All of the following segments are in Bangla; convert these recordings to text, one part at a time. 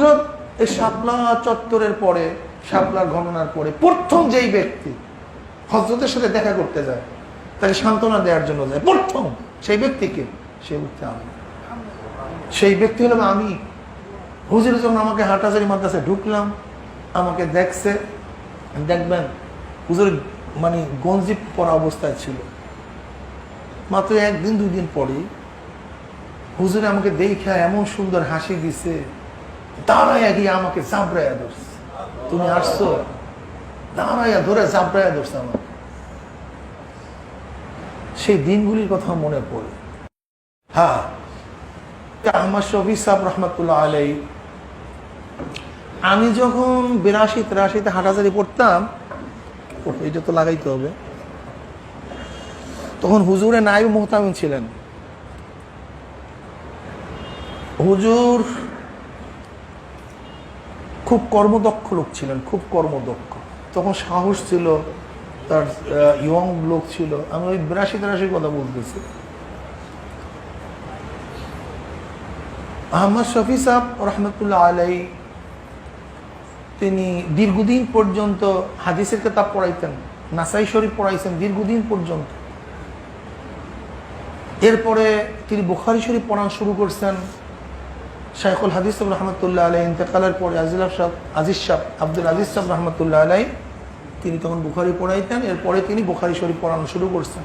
হজরত এই শাপলা চত্বরের পরে, শাপলার ঘটনার পরে প্রথম যেই ব্যক্তি হজরতের সাথে দেখা করতে যায়, তাকে সান্ত্বনা দেওয়ার জন্য যায়। প্রথম সেই ব্যক্তিকে সে উঠতে আমি। সেই ব্যক্তি হলাম আমি। হুজুর যখন আমাকে হাটাজারি মাদ্রাসায় ঢুকলাম, আমাকে দেখছে দেখবেন হুজুর মানে গঞ্জি পরা অবস্থায় ছিল। মাত্র একদিন, দুই দিন পরে হুজুরে আমাকে দেখা এমন সুন্দর হাসি দিছে দাঁড়াইয়া গিয়ে আমাকে জাবরাইয়া ধরছে। তুমি আসছো? দাঁড়াইয়া ধরে জাবরাইয়া ধরছে আমাকে। সেই দিনগুলির কথা মনে পড়ে। হ্যাঁ আহমদ শফি সাহ রহমতুল্লাহ আলাই আমি যখন বিরাশি, তিরাশিতে হাটাজারি পড়তাম এটা তো লাগাইতে হবে। তখন হুজুরে নাইব মোহতামিন ছিলেন। হুজুর খুব কর্মদক্ষ লোক ছিলেন, খুব কর্মদক্ষ। তখন সাহস ছিল, তার ইয়ং লোক ছিল। আমি ওই বিরাশি তিরাশির কথা বলতেছি। আহমদ শফি সাহ রহমতুল্লাহ আলাই, তিনি দীর্ঘদিন পর্যন্ত হাদিসের কিতাব পড়াইতেন, নাসাই শরীফ পড়াইছেন দীর্ঘদিন পর্যন্ত। এরপরে তিনি বুখারি শরীফ পড়ান শুরু করছেন। শাইখুল হাদিস রহমতুল্লাহ আলাই ইন্তেকালের পরে আজিল সাহ আজিজ সাহ আব্দুল আজিজ সাহ রহমতুল্লাহ আলাই তিনি তখন বুখারি পড়াইতেন। এরপরে তিনি বুখারি শরীফ পড়ানো শুরু করছেন।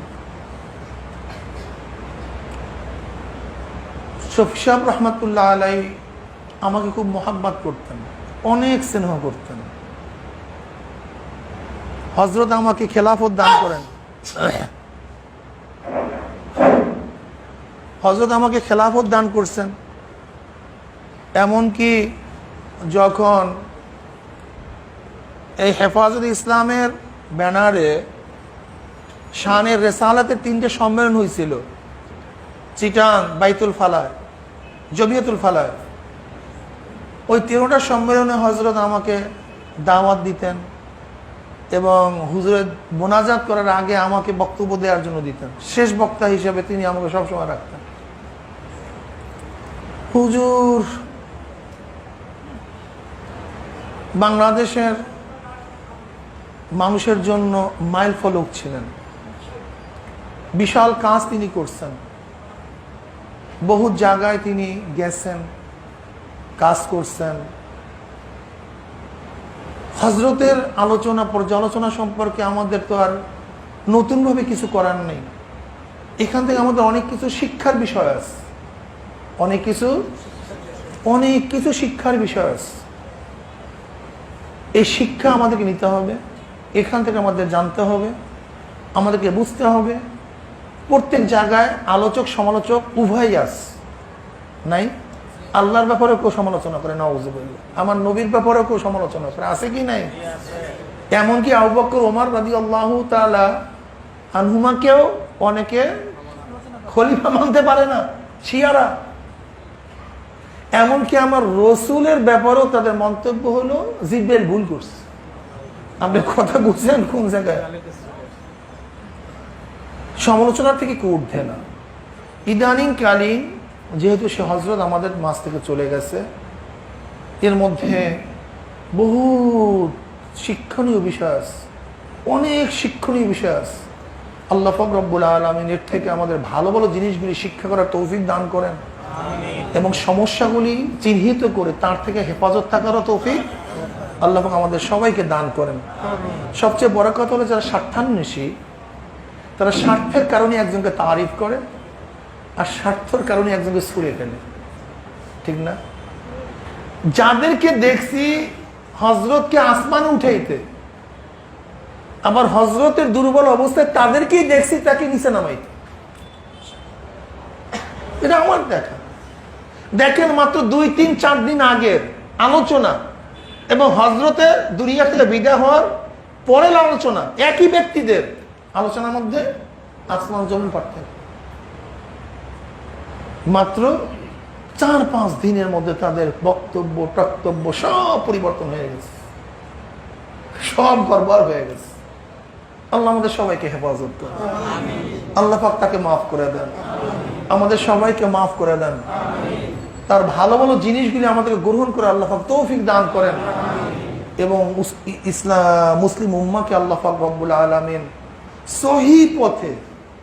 শফি সাহ রহমতুল্লাহ আলাই আমাকে খুব মোহাব্বত করতেন, অনেক স্নেহ করতেন। হজরত আমাকে খেলাফত দান করেন। হজরত আমাকে খেলাফত দান করছেন। এমনকি যখন এই হেফাজত ইসলামের ব্যানারে শানের রেসালাতে তিনটে সম্মেলন হয়েছিল চিটাং, বাইতুল ফালায় জমিয়তুল ফালায় ওই তেরোটা সম্মেলনে হজরত আমাকে দাওয়াত দিতেন এবং হুজুরের মোনাজাত করার আগে আমাকে বক্তব্য দেওয়ার জন্য দিতেন। শেষ বক্তা হিসেবে তিনি আমাকে সবসময় রাখতেন। হুজুর বাংলাদেশের মানুষের জন্য মাইল ফলক ছিলেন। বিশাল কাজ তিনি করছেন। বহু জায়গায় তিনি গেছেন, কাজ করছেন। হজরতের আলোচনা, পর্যালোচনা সম্পর্কে আমাদের তো আর নতুনভাবে কিছু করার নেই। এখান থেকে আমাদের অনেক কিছু শিক্ষার বিষয় আছে। অনেক কিছু অনেক কিছু শিক্ষার বিষয় আছে। এই শিক্ষা আমাদেরকে নিতে হবে। এখান থেকে আমাদের জানতে হবে, আমাদেরকে বুঝতে হবে। প্রত্যেক জায়গায় আলোচক, সমালোচক উভয় আছে। নাই? আল্লাহর ব্যাপারেও কেউ সমালোচনা করে নওয়াজুবিল্লাহ আমার নবীর ব্যাপারেও কেউ সমালোচনা করে, আছে কি নাই? এমনকি আবু বকর, ওমর রাদি আল্লাহ তালা আনহুমাকেও অনেকে খলিফা মানতে পারে না, শিয়ারা। এমনকি আমার রসুলের ব্যাপারেও তাদের মন্তব্য হলো জিব্বেল ভুল করছে। আপনি কথা বুঝছেন কোন জায়গায়? সমালোচনার থেকে কেউ উঠবে না। ইদানিং কালীন যেহেতু সে হজরত আমাদের মাছ থেকে চলে গেছে, এর মধ্যে বহু শিক্ষণীয় আছে, অনেক শিক্ষণীয় বিষয় আছে। আল্লাহ ফকরব্বুল আলমিন এর থেকে আমাদের ভালো ভালো জিনিসগুলি শিক্ষা করার তৌফিক দান করেন। এবং সমস্যাগুলি চিহ্নিত করে তার থেকে হেফাজত থাকারও তৌফিক আল্লাহ আমাদের সবাইকে দান করেন। সবচেয়ে বড় কথা হলো যারা স্বার্থান্বেষী তারা স্বার্থের কারণে একজনকে তারিফ করে আর স্বার্থর কারণে একজনকে ছুড়ে ফেলে। ঠিক না? যাদেরকে দেখছি হজরতকে আসমানে উঠাইতে আবার হজরতের দুর্বল অবস্থায় তাদেরকেই দেখছি তাকে নিচে নামাইতে। এটা আমার দেখা। দেখেন মাত্র দুই তিন চার দিন আগের আলোচনা এবং হজরতের দুনিয়া থেকে বিদায় হওয়ার পরের আলোচনা একই ব্যক্তিদের আলোচনার মধ্যে আসমান জমিন পার্থক্য মাত্র চার পাঁচ দিনের মধ্যে তাদের বক্তব্য টক্তব্য সব পরিবর্তন হয়ে গেছে। সব গড়বড় হয়ে গেছে। আল্লাহ আমাদের সবাইকে হেফাজত করে আল্লাহ পাক তাকে মাফ করে দেন। আমাদের সবাইকে মাফ করে দেন। তার ভালো ভালো জিনিসগুলি আমাদেরকে গ্রহণ করে আল্লাহ পাক তৌফিক দান করেন। এবং ইসলাম মুসলিম উম্মাকে আল্লাহ পাক রব্বুল আলমিন সহি পথে,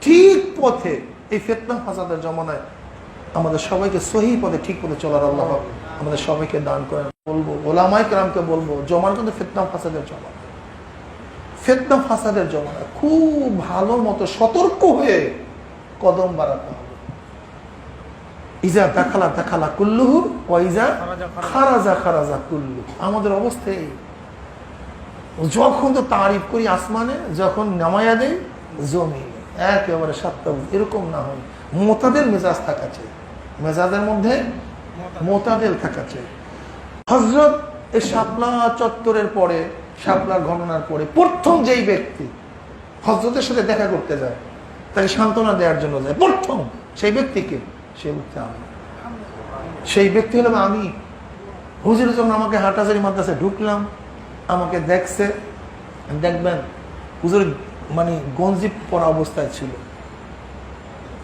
ঠিক পথে এই ফেতনা ফাসাদের জমানায় আমাদের সবাইকে সহি পথে, ঠিক পথে চলার আল্লাহ আমাদের সবাইকে দান করেন। বলব ওলামাই কালামকে বলব জমান কিন্তু ফেতনা ফাসাদের জমানা ফেতনা ফাসাদের জমানা খুব ভালো মতো সতর্ক হয়ে কদম বাড়াতে হবে। ইজা দেখালা দেখালা কুল্লুহু ও খারাজা খারাজা। কুল্লু। আমাদের অবস্থা এই। যখন তো তারিফ করি আসমানে যখন নামায়া দেয় জমি। একেবারে সাতটা এরকম না হয়। মোতাদের মেজাজ থাকা চাই। মেজাজের মধ্যে মোতাদেল থাকা চাই। হজরত এই শাপলা চত্বরের পরে শাপলার ঘটনার পরে প্রথম যেই ব্যক্তি হজরতের সাথে দেখা করতে যায় তাকে সান্ত্বনা দেওয়ার জন্য যায় প্রথম সেই ব্যক্তিকে সে ব্যক্তি আমি। সেই ব্যক্তি হলাম আমি। হুজুর যখন আমাকে হাটাজারি মাদ্রাসায় ঢুকলাম, আমাকে দেখছে দেখবেন হুজুর মানে গঞ্জি পরা অবস্থায় ছিল।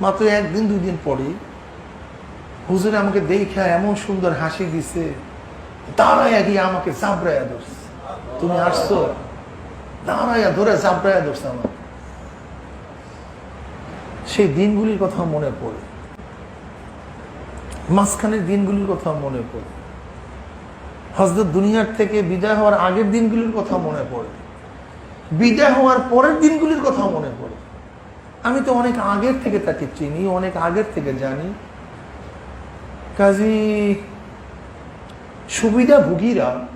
মাত্র একদিন দুই দিন পরেই হুজুর আমাকে দেখে এমন সুন্দর হাসি দিছে, দাঁড়াইয়া গিয়ে আমাকে জাবরাইয়া ধরছে। তুমি আসছো? দাঁড়াইয়া ধরে জাবরাইয়া ধরছে আমাকে। সেই দিনগুলির কথা মনে পড়ে। মাঝখানের দিনগুলির কথা মনে পড়ে। হজরত দুনিয়ার থেকে বিদায় হওয়ার আগের দিনগুলির কথা মনে পড়ে। বিদায় হওয়ার পরের দিনগুলির কথা মনে পড়ে। আমি তো অনেক আগের থেকে তাকে চিনি, অনেক আগের থেকে জানি। কাজী সুবিধাভোগীরা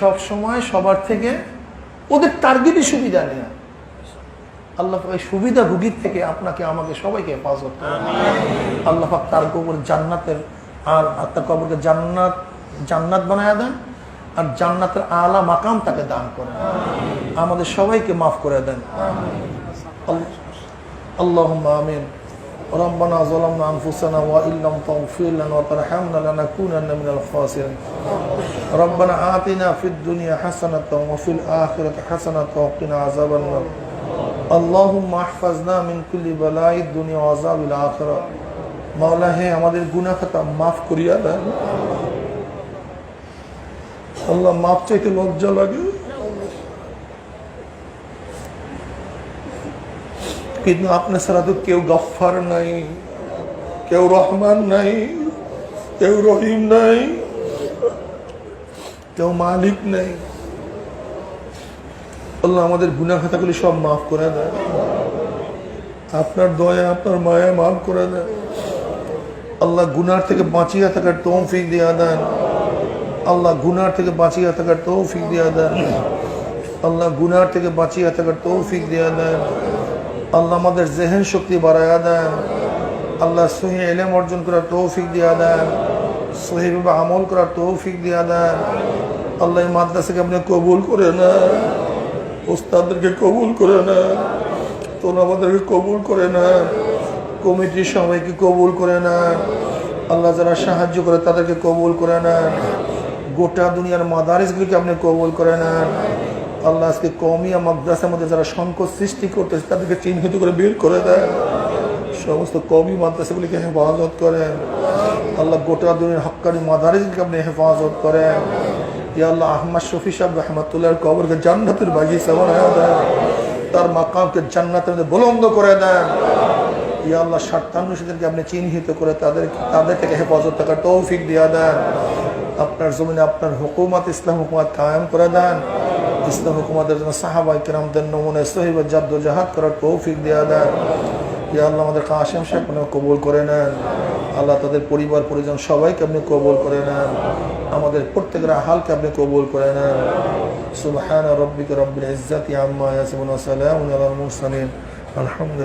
সব সময় সবার থেকে ওদের টার্গেটই সুবিধা নেয়া। আল্লাহ পাক এই সুবিধাভোগীর থেকে আপনাকে আমাকে সবাইকে হেফাজত করেন আল্লাহ পাক তার কবর জান্নাতের আর আর তার কবরকে জান্নাত জান্নাত বানায় দেন আর জান্নাতের আলা মাকাম তাকে দান করেন আমাদের সবাইকে মাফ করে দেন اللهم آمين ربنا ظلمنا أنفسنا وإن لم تغفر لنا وترحمنا لنكونن من الخاسرين ربنا آتنا في الدنيا حسنة وفي الآخرة حسنة وقنا عذاب النار আল্লাহুম মাহফাজনা মিনকুল্লি বালাই দুনিয়া আজাবিল হে আমাদের গুনা খাতা মাফ করিয়া দেন। আল্লাহ, মাফ চাইতে লজ্জা লাগে। কিন্তু আপনার ছাড়া তো কেউ গফার নাই, কেউ রহমান নাই, কেউ রহিম নাই, কেউ মালিক নাই। আল্লাহ আমাদের গুনা খাতাগুলি সব মাফ করে দেয়। আপনার দয়া, আপনার মায়া মাফ করে দেয়। আল্লাহ গুনার থেকে বাঁচিয়ে থাকার তৌফিক দিয়া দেন। আল্লাহ গুনার থেকে বাঁচিয়ে থাকার তৌফিক দিয়া দেন। আল্লাহ গুনার থেকে বাঁচিয়ে থাকার তৌফিক দিয়া দেন। আল্লাহ আমাদের জেহেন শক্তি বাড়াইয়া দেন। আল্লাহ সহি এলেম অর্জন করার তৌফিক দিয়া দেন। সহিভাবে আমল করার তৌফিক দিয়া দেন। আল্লাহ মাদ্রাসাকে আপনি কবুল করে নেন। ওস্তাদদেরকে কবুল করে নেন তোরা আমাদেরকে কবুল করে নেন কমিটির সবাইকে কবুল করে নেন আল্লাহ যারা সাহায্য করে তাদেরকে কবুল করে নেন গোটা দুনিয়ার মাদারিসগুলিকে আপনি কবুল করে নেন আল্লাহ আজকে কমিয়া মাদ্রাসার মধ্যে যারা সংকট সৃষ্টি করতেছে, তাদেরকে চিহ্নিত করে বের করে দেয় সমস্ত কমি মাদ্রাসাগুলিকে হেফাজত করেন আল্লাহ গোটা দুনিয়ার হক্কানি মাদারিসগুলিকে আপনি হেফাজত করেন ইয়া আল্লাহ আহমদ শফি সাহেব রহমতুল্লাহর কবরকে জান্নাতের বাগিচা বানায় দেন। তার মাকামকে জান্নাতের মধ্যে বুলন্দ করে দেন। ইয়া আল্লাহ স্বার্থান্বেষীদেরকে আপনি চিহ্নিত করে তাদের তাদের থেকে হেফাজত থাকার তৌফিক দিয়া দেন। আপনার জমিনে আপনার হুকুমত, ইসলাম হুকুমত কায়েম করে দেন। ইসলাম হুকুমতের জন্য সাহাবাই কিরামদের নমুনে সহিব জাদ্দ করার তৌফিক দেওয়া দেন। ইয়া আল্লাহ, আমাদের কাশেম সাহেব কবুল করে নেন। আল্লাহ তাদের পরিবার, পরিজন সবাইকে আপনি কবুল করে নেন। আমাদের প্রত্যেকের হালকে আপনি কবুল করে নেন। সুবহান রব্বিক রব্বিন আলাল মুরসালিন। আলহামদুলিল্লাহ।